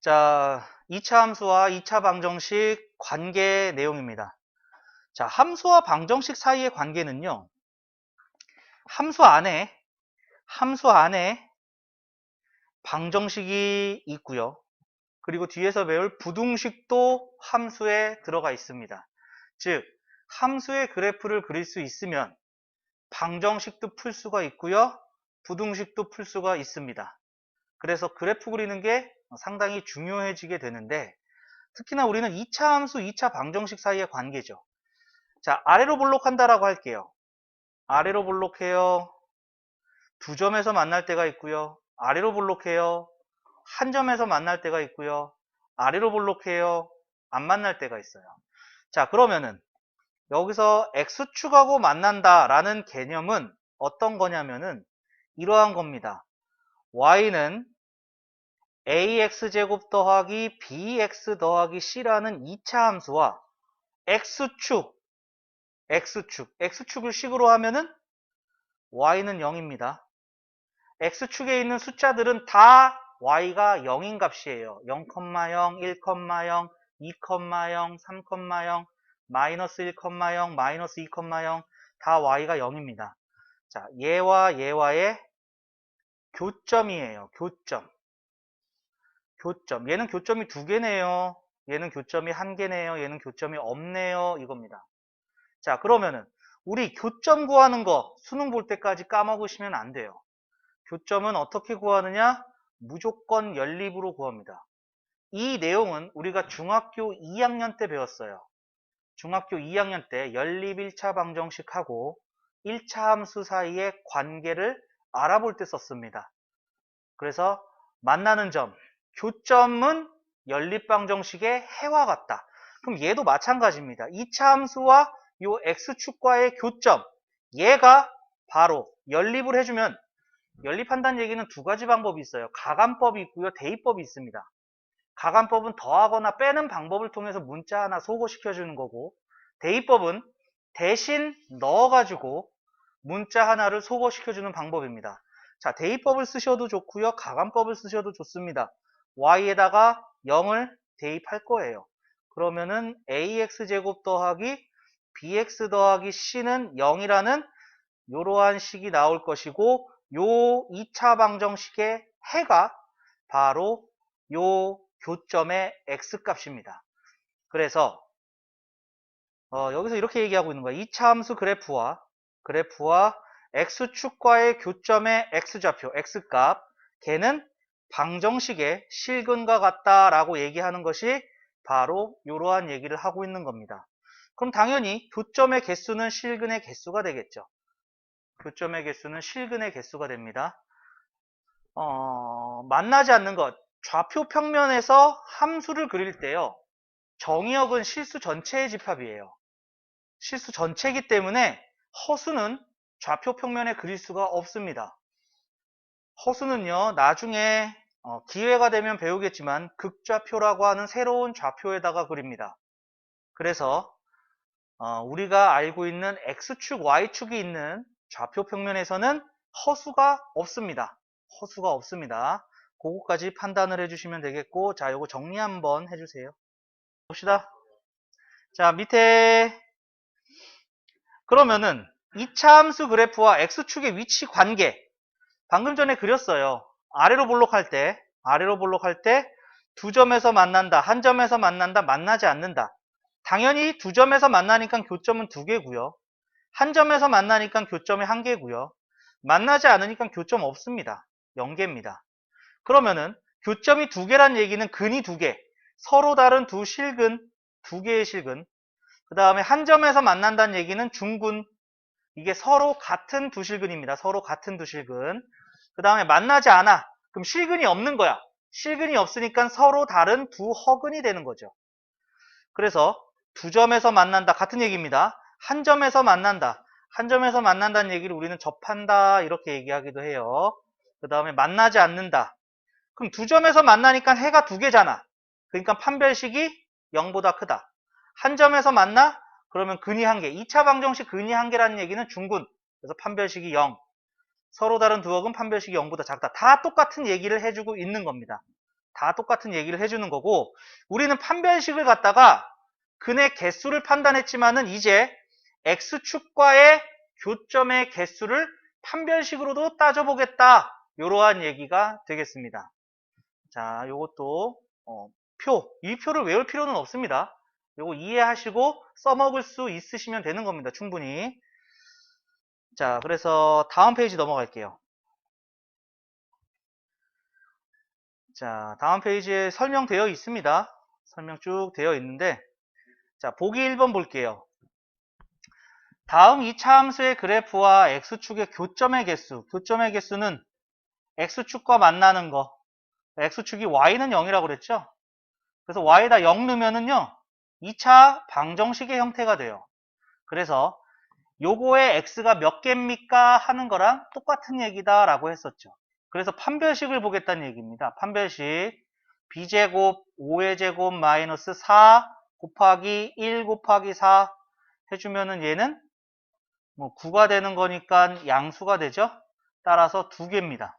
자, 2차 함수와 2차 방정식 관계 내용입니다. 자, 함수와 방정식 사이의 관계는요. 함수 안에 함수 안에 방정식이 있고요. 그리고 뒤에서 배울 부등식도 함수에 들어가 있습니다. 즉, 함수의 그래프를 그릴 수 있으면 방정식도 풀 수가 있고요. 부등식도 풀 수가 있습니다. 그래서 그래프 그리는 게 상당히 중요해지게 되는데 특히나 우리는 2차 함수, 2차 방정식 사이의 관계죠. 자, 아래로 볼록한다라고 할게요. 아래로 볼록해요. 두 점에서 만날 때가 있고요. 아래로 볼록해요. 한 점에서 만날 때가 있고요. 아래로 볼록해요. 안 만날 때가 있어요. 자, 그러면은 여기서 x축하고 만난다라는 개념은 어떤 거냐면은 이러한 겁니다. y는 ax제곱 더하기 bx 더하기 c라는 2차 함수와 x축, x축, x축을 식으로 하면은 y는 0입니다. x축에 있는 숫자들은 다 y가 0인 값이에요. 0,0, 1,0, 2,0, 3,0, 마이너스 1,0, 마이너스 2,0, 다 y가 0입니다. 자, 얘와 얘와의 교점이에요. 교점. 교점. 얘는 교점이 두 개네요. 얘는 교점이 한 개네요. 얘는 교점이 없네요. 이겁니다. 자, 그러면은 우리 교점 구하는 거 수능 볼 때까지 까먹으시면 안 돼요. 교점은 어떻게 구하느냐? 무조건 연립으로 구합니다. 이 내용은 우리가 중학교 2학년 때 배웠어요. 중학교 2학년 때 연립 1차 방정식하고 1차 함수 사이의 관계를 알아볼 때 썼습니다. 그래서 만나는 점, 교점은 연립방정식의 해와 같다. 그럼 얘도 마찬가지입니다. 2차 함수와 요 x축과의 교점, 얘가 바로 연립을 해주면 연립한다는 얘기는 두 가지 방법이 있어요. 가간법이 있고요. 대입법이 있습니다. 가간법은 더하거나 빼는 방법을 통해서 문자 하나 소거시켜주는 거고 대입법은 대신 넣어가지고 문자 하나를 소거시켜주는 방법입니다. 자, 대입법을 쓰셔도 좋고요. 가간법을 쓰셔도 좋습니다. y에다가 0을 대입할 거예요. 그러면은 ax제곱 더하기 bx 더하기 c는 0이라는 이러한 식이 나올 것이고 요 2차 방정식의 해가 바로 요 교점의 x값입니다. 그래서 어, 여기서 이렇게 얘기하고 있는 거야. 2차 함수 그래프와 그래프와 x축과의 교점의 x좌표, x값 걔는 방정식의 실근과 같다라고 얘기하는 것이 바로 이러한 얘기를 하고 있는 겁니다. 그럼 당연히 교점의 개수는 실근의 개수가 되겠죠. 교점의 개수는 실근의 개수가 됩니다. 어, 만나지 않는 것. 좌표 평면에서 함수를 그릴 때요. 정의역은 실수 전체의 집합이에요. 실수 전체이기 때문에 허수는 좌표 평면에 그릴 수가 없습니다. 허수는요, 나중에 어, 기회가 되면 배우겠지만 극좌표라고 하는 새로운 좌표에다가 그립니다. 그래서 어, 우리가 알고 있는 X축, Y축이 있는 좌표 평면에서는 허수가 없습니다. 허수가 없습니다. 그거까지 판단을 해주시면 되겠고 자, 요거 정리 한번 해주세요. 봅시다. 자, 밑에 그러면은 2차 함수 그래프와 X축의 위치 관계 방금 전에 그렸어요. 아래로 볼록할 때 아래로 볼록할 때 두 점에서 만난다, 한 점에서 만난다, 만나지 않는다. 당연히 두 점에서 만나니까 교점은 두 개고요. 한 점에서 만나니까 교점이 한 개고요. 만나지 않으니까 교점 없습니다. 0개입니다. 그러면은 교점이 두 개란 얘기는 근이 두 개, 서로 다른 두 실근, 두 개의 실근. 그 다음에 한 점에서 만난다는 얘기는 중근, 이게 서로 같은 두 실근입니다. 서로 같은 두 실근. 그 다음에 만나지 않아. 그럼 실근이 없는 거야. 실근이 없으니까 서로 다른 두 허근이 되는 거죠. 그래서 두 점에서 만난다. 같은 얘기입니다. 한 점에서 만난다. 한 점에서 만난다는 얘기를 우리는 접한다. 이렇게 얘기하기도 해요. 그 다음에 만나지 않는다. 그럼 두 점에서 만나니까 해가 두 개잖아. 그러니까 판별식이 0보다 크다. 한 점에서 만나? 그러면 근이 한 개. 2차 방정식 근이 한 개라는 얘기는 중근. 그래서 판별식이 0. 서로 다른 두 억은 판별식이 0보다 작다. 다 똑같은 얘기를 해주고 있는 겁니다. 다 똑같은 얘기를 해주는 거고 우리는 판별식을 갖다가 근의 개수를 판단했지만은 이제 x축과의 교점의 개수를 판별식으로도 따져보겠다. 이러한 얘기가 되겠습니다. 자, 요것도 어, 표, 이 표를 외울 필요는 없습니다. 요거 이해하시고 써먹을 수 있으시면 되는 겁니다. 충분히. 자, 그래서 다음 페이지 넘어갈게요. 자, 다음 페이지에 설명되어 있습니다. 설명 쭉 되어 있는데, 자, 보기 1번 볼게요. 다음 2차 함수의 그래프와 x축의 교점의 개수, 교점의 개수는 x축과 만나는 거, x축이 y는 0이라고 그랬죠? 그래서 y에다 0 넣으면은요, 2차 방정식의 형태가 돼요. 그래서 요거의 x가 몇 개입니까? 하는 거랑 똑같은 얘기다 라고 했었죠. 그래서 판별식을 보겠다는 얘기입니다. 판별식 b제곱 5의 제곱 마이너스 4 곱하기 1 곱하기 4 해주면은 얘는 뭐 9가 되는 거니까 양수가 되죠. 따라서 두 개입니다.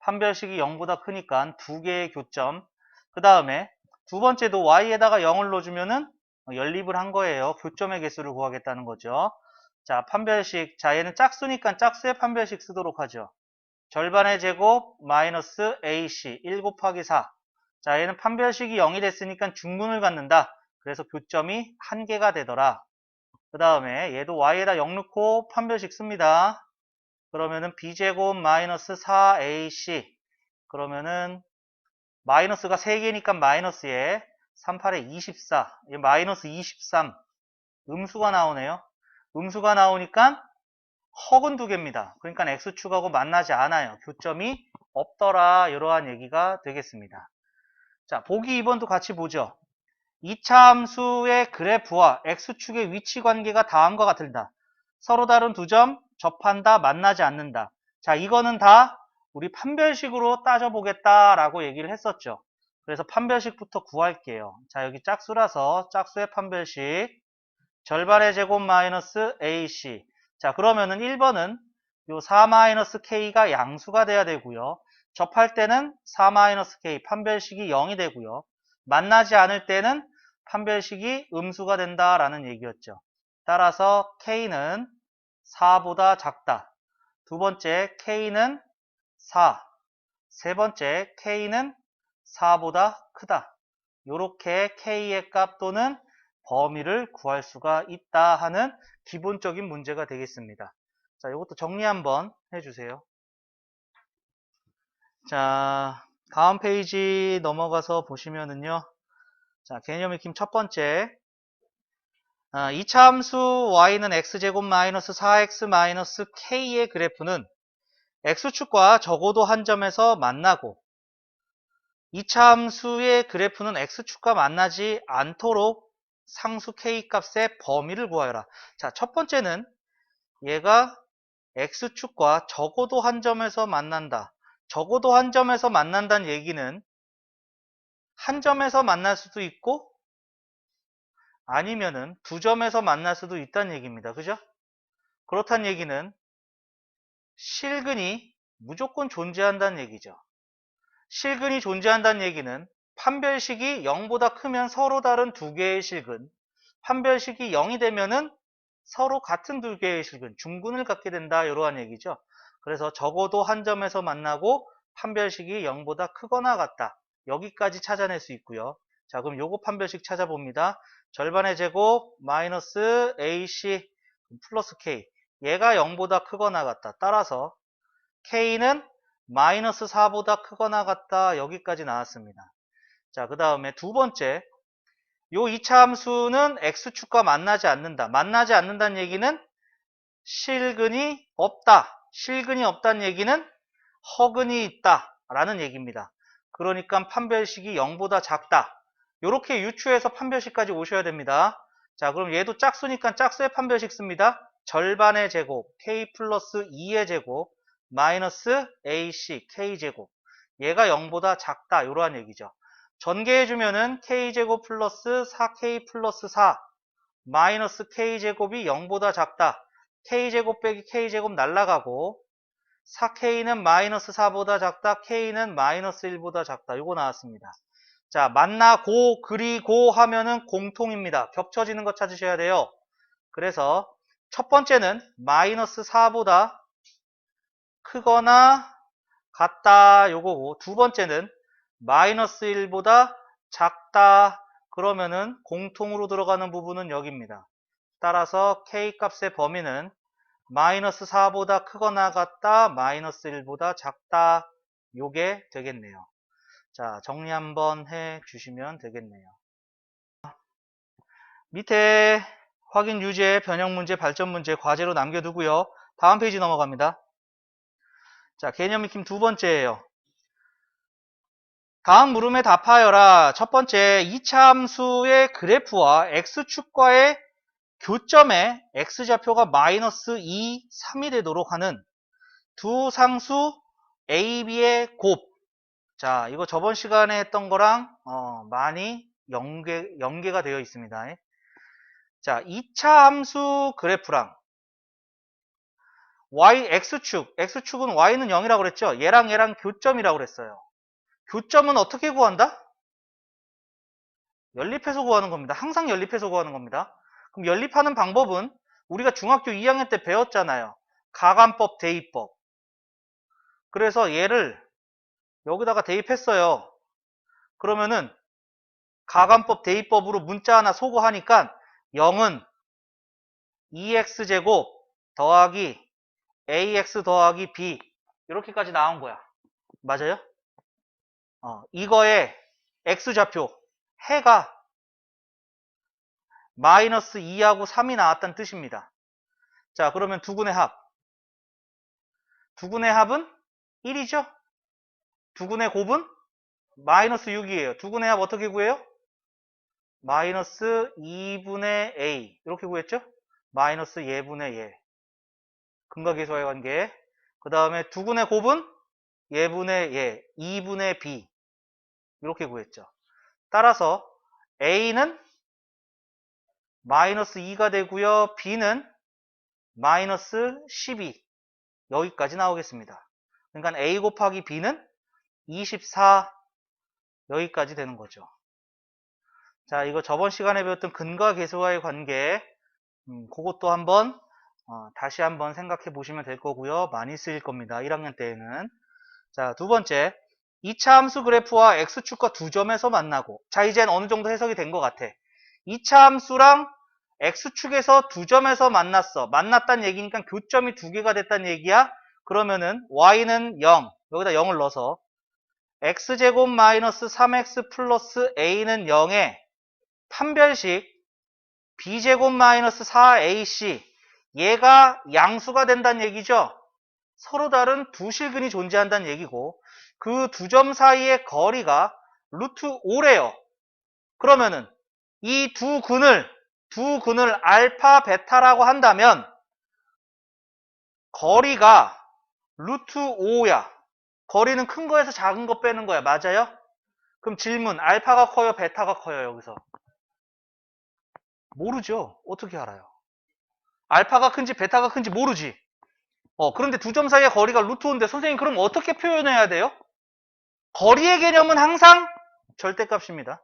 판별식이 0보다 크니까 두 개의 교점. 그 다음에 두 번째도 y에다가 0을 넣어주면은 연립을 한 거예요. 교점의 개수를 구하겠다는 거죠. 자, 판별식. 자, 얘는 짝수니까 짝수의 판별식 쓰도록 하죠. 절반의 제곱 마이너스 ac 1 곱하기 4. 자, 얘는 판별식이 0이 됐으니까 중분을 갖는다. 그래서 교점이 한 개가 되더라. 그 다음에 얘도 y에다 0 넣고 판별식 씁니다. 그러면은 b제곱 마이너스 4ac 그러면은 마이너스가 3개니까 마이너스에 38에 24 마이너스 23 음수가 나오네요. 음수가 나오니까 허근 두 개입니다. 그러니까 x축하고 만나지 않아요. 교점이 없더라 이러한 얘기가 되겠습니다. 자 보기 2번도 같이 보죠. 2차 함수의 그래프와 x축의 위치 관계가 다음과 같을다. 서로 다른 두 점 접한다 만나지 않는다. 자 이거는 다 우리 판별식으로 따져보겠다라고 얘기를 했었죠. 그래서 판별식부터 구할게요. 자 여기 짝수라서 짝수의 판별식 절반의 제곱 마이너스 AC 자 그러면은 1번은 요 4-k가 양수가 돼야 되고요. 접할 때는 4-k 판별식이 0이 되고요. 만나지 않을 때는 판별식이 음수가 된다라는 얘기였죠. 따라서 k는 4보다 작다. 두 번째 k는 4. 세 번째 k는 4보다 크다. 이렇게 k의 값 또는 범위를 구할 수가 있다 하는 기본적인 문제가 되겠습니다. 자, 이것도 정리 한번 해주세요. 자, 다음 페이지 넘어가서 보시면은요. 자, 개념 익힘 첫 번째. 아, 이차 함수 y는 x제곱 마이너스 4x 마이너스 k의 그래프는 x축과 적어도 한 점에서 만나고 2차 함수의 그래프는 x축과 만나지 않도록 상수 k 값의 범위를 구하여라. 자, 첫 번째는 얘가 x축과 적어도 한 점에서 만난다. 적어도 한 점에서 만난다는 얘기는 한 점에서 만날 수도 있고 아니면은 두 점에서 만날 수도 있다는 얘기입니다. 그죠? 그렇다는 얘기는 실근이 무조건 존재한다는 얘기죠. 실근이 존재한다는 얘기는 판별식이 0보다 크면 서로 다른 두 개의 실근, 판별식이 0이 되면은 서로 같은 두 개의 실근, 중근을 갖게 된다 이러한 얘기죠. 그래서 적어도 한 점에서 만나고 판별식이 0보다 크거나 같다. 여기까지 찾아낼 수 있고요. 자 그럼 요거 판별식 찾아봅니다. 절반의 제곱 마이너스 AC 플러스 K 얘가 0보다 크거나 같다. 따라서 K는 마이너스 4보다 크거나 같다. 여기까지 나왔습니다. 자, 그 다음에 두 번째. 요 2차 함수는 X축과 만나지 않는다. 만나지 않는다는 얘기는 실근이 없다. 실근이 없다는 얘기는 허근이 있다. 라는 얘기입니다. 그러니까 판별식이 0보다 작다. 이렇게 유추해서 판별식까지 오셔야 됩니다. 자, 그럼 얘도 짝수니까 짝수의 판별식 씁니다. 절반의 제곱, k 플러스 2의 제곱, 마이너스 ac, k제곱. 얘가 0보다 작다. 이러한 얘기죠. 전개해주면은 k제곱 플러스 4k 플러스 4, 마이너스 k제곱이 0보다 작다. k제곱 빼기 k제곱 날라가고 4K는 마이너스 4보다 작다. K는 마이너스 1보다 작다. 이거 나왔습니다. 자, 만나고 그리고 하면은 공통입니다. 겹쳐지는 거 찾으셔야 돼요. 그래서 첫 번째는 마이너스 4보다 크거나 같다 요거고 두 번째는 마이너스 1보다 작다 그러면은 공통으로 들어가는 부분은 여기입니다. 따라서 k 값의 범위는 마이너스 4보다 크거나 같다 마이너스 1보다 작다 요게 되겠네요. 자 정리 한번 해 주시면 되겠네요. 밑에 확인 유제, 변형 문제, 발전 문제, 과제로 남겨두고요. 다음 페이지 넘어갑니다. 자, 개념 익힘 두 번째예요. 다음 물음에 답하여라. 첫 번째, 이차 함수의 그래프와 x축과의 교점에 x좌표가 마이너스 2, 3이 되도록 하는 두 상수 a, b의 곱. 자, 이거 저번 시간에 했던 거랑 어, 많이 연계, 연계가 되어 있습니다. 자, 2차 함수 그래프랑 y, x축, x축은 y는 0이라고 그랬죠? 얘랑 얘랑 교점이라고 그랬어요. 교점은 어떻게 구한다? 연립해서 구하는 겁니다. 항상 연립해서 구하는 겁니다. 그럼 연립하는 방법은 우리가 중학교 2학년 때 배웠잖아요. 가관법, 대입법. 그래서 얘를 여기다가 대입했어요. 그러면은 가관법, 대입법으로 문자 하나 소거하니까 0은 2x제곱 더하기 ax 더하기 b 이렇게까지 나온 거야. 맞아요? 어, 이거의 x좌표 해가 마이너스 2하고 3이 나왔다는 뜻입니다. 자 그러면 두근의 합 두근의 합은 1이죠? 두근의 곱은 마이너스 6이에요. 두근의 합 어떻게 구해요? 마이너스 2분의 a 이렇게 구했죠? 마이너스 예분의 예 근각계수와의 관계 그 다음에 두근의 곱은 예분의 예 2분의 b 이렇게 구했죠. 따라서 a는 마이너스 2가 되고요. b는 마이너스 12 여기까지 나오겠습니다. 그러니까 a 곱하기 b는 24 여기까지 되는 거죠. 자, 이거 저번 시간에 배웠던 근과 계수와의 관계, 음, 그것도 한번 어, 다시 한번 생각해 보시면 될 거고요. 많이 쓰일 겁니다. 1학년 때에는. 자, 두 번째, 2차 함수 그래프와 x축과 두 점에서 만나고 자, 이젠 어느 정도 해석이 된 것 같아. 2차 함수랑 x축에서 두 점에서 만났어. 만났다는 얘기니까 교점이 두 개가 됐다는 얘기야. 그러면은 y는 0, 여기다 0을 넣어서 x제곱 마이너스 3x 플러스 a는 0에 판별식 b제곱 마이너스 4ac 얘가 양수가 된다는 얘기죠. 서로 다른 두 실근이 존재한다는 얘기고 그 두 점 사이의 거리가 루트 5래요. 그러면은 이 두 근을 두 근을 알파 베타라고 한다면 거리가 루트 5야. 거리는 큰 거에서 작은 거 빼는 거야. 맞아요? 그럼 질문 알파가 커요? 베타가 커요? 여기서 모르죠. 어떻게 알아요? 알파가 큰지 베타가 큰지 모르지. 어, 그런데 두 점 사이의 거리가 루트 5인데 선생님 그럼 어떻게 표현해야 돼요? 거리의 개념은 항상 절대값입니다.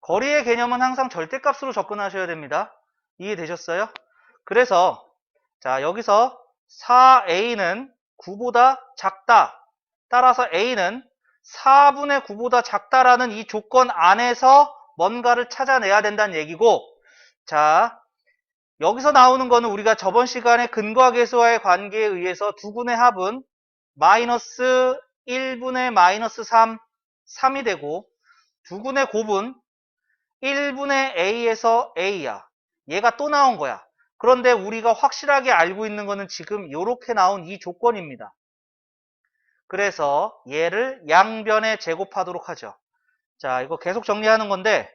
거리의 개념은 항상 절대값으로 접근하셔야 됩니다. 이해되셨어요? 그래서 자 여기서 4a는 9보다 작다. 따라서 a는 4분의 9보다 작다라는 이 조건 안에서 뭔가를 찾아내야 된다는 얘기고 자 여기서 나오는 거는 우리가 저번 시간에 근과 계수와의 관계에 의해서 두분의 합은 마이너스 1분의 마이너스 3, 3이 되고 두분의 곱은 1분의 a에서 a야. 얘가 또 나온 거야. 그런데 우리가 확실하게 알고 있는 거는 지금 이렇게 나온 이 조건입니다. 그래서 얘를 양변에 제곱하도록 하죠. 자, 이거 계속 정리하는 건데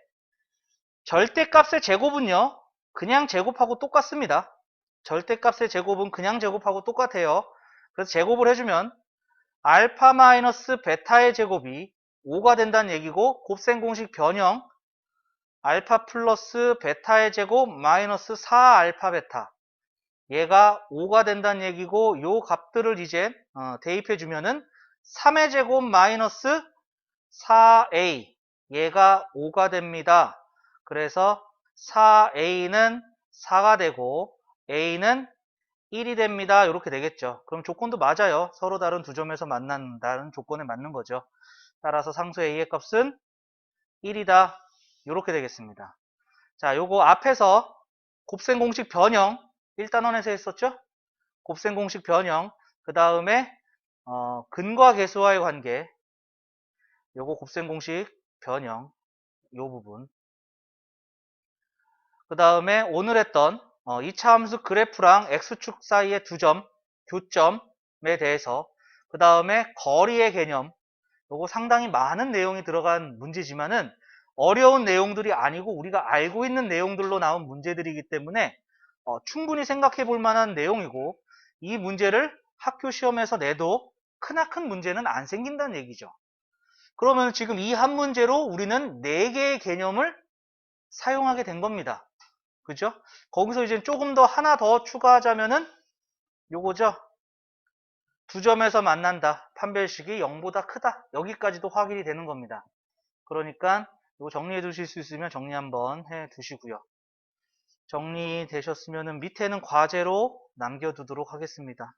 절대값의 제곱은요. 그냥 제곱하고 똑같습니다. 절대값의 제곱은 그냥 제곱하고 똑같아요. 그래서 제곱을 해주면 알파 마이너스 베타의 제곱이 5가 된다는 얘기고 곱셈 공식 변형 알파 플러스 베타의 제곱 마이너스 4 알파 베타 얘가 5가 된다는 얘기고 요 값들을 이제 어, 대입해 주면은 3의 제곱 마이너스 4a 얘가 5가 됩니다. 그래서 4a는 4가 되고 a는 1이 됩니다. 이렇게 되겠죠. 그럼 조건도 맞아요. 서로 다른 두 점에서 만난다는 조건에 맞는 거죠. 따라서 상수 a의 값은 1이다. 이렇게 되겠습니다. 자, 요거 앞에서 곱셈 공식 변형 1단원에서 했었죠? 곱셈 공식 변형 그 다음에 어, 근과 계수와의 관계 요거 곱셈 공식 변형 요 부분 그 다음에 오늘 했던 어, 2차 함수 그래프랑 x축 사이의 두 점 교점에 대해서 그 다음에 거리의 개념 요거 상당히 많은 내용이 들어간 문제지만은 어려운 내용들이 아니고 우리가 알고 있는 내용들로 나온 문제들이기 때문에 어, 충분히 생각해 볼 만한 내용이고 이 문제를 학교 시험에서 내도 크나큰 문제는 안 생긴다는 얘기죠. 그러면 지금 이 한 문제로 우리는 4개의 개념을 사용하게 된 겁니다. 그죠? 거기서 이제 조금 더 하나 더 추가하자면은 요거죠. 두 점에서 만난다. 판별식이 0보다 크다. 여기까지도 확인이 되는 겁니다. 그러니까 이거 정리해 두실 수 있으면 정리 한번 해 두시고요. 정리되셨으면 밑에는 과제로 남겨두도록 하겠습니다.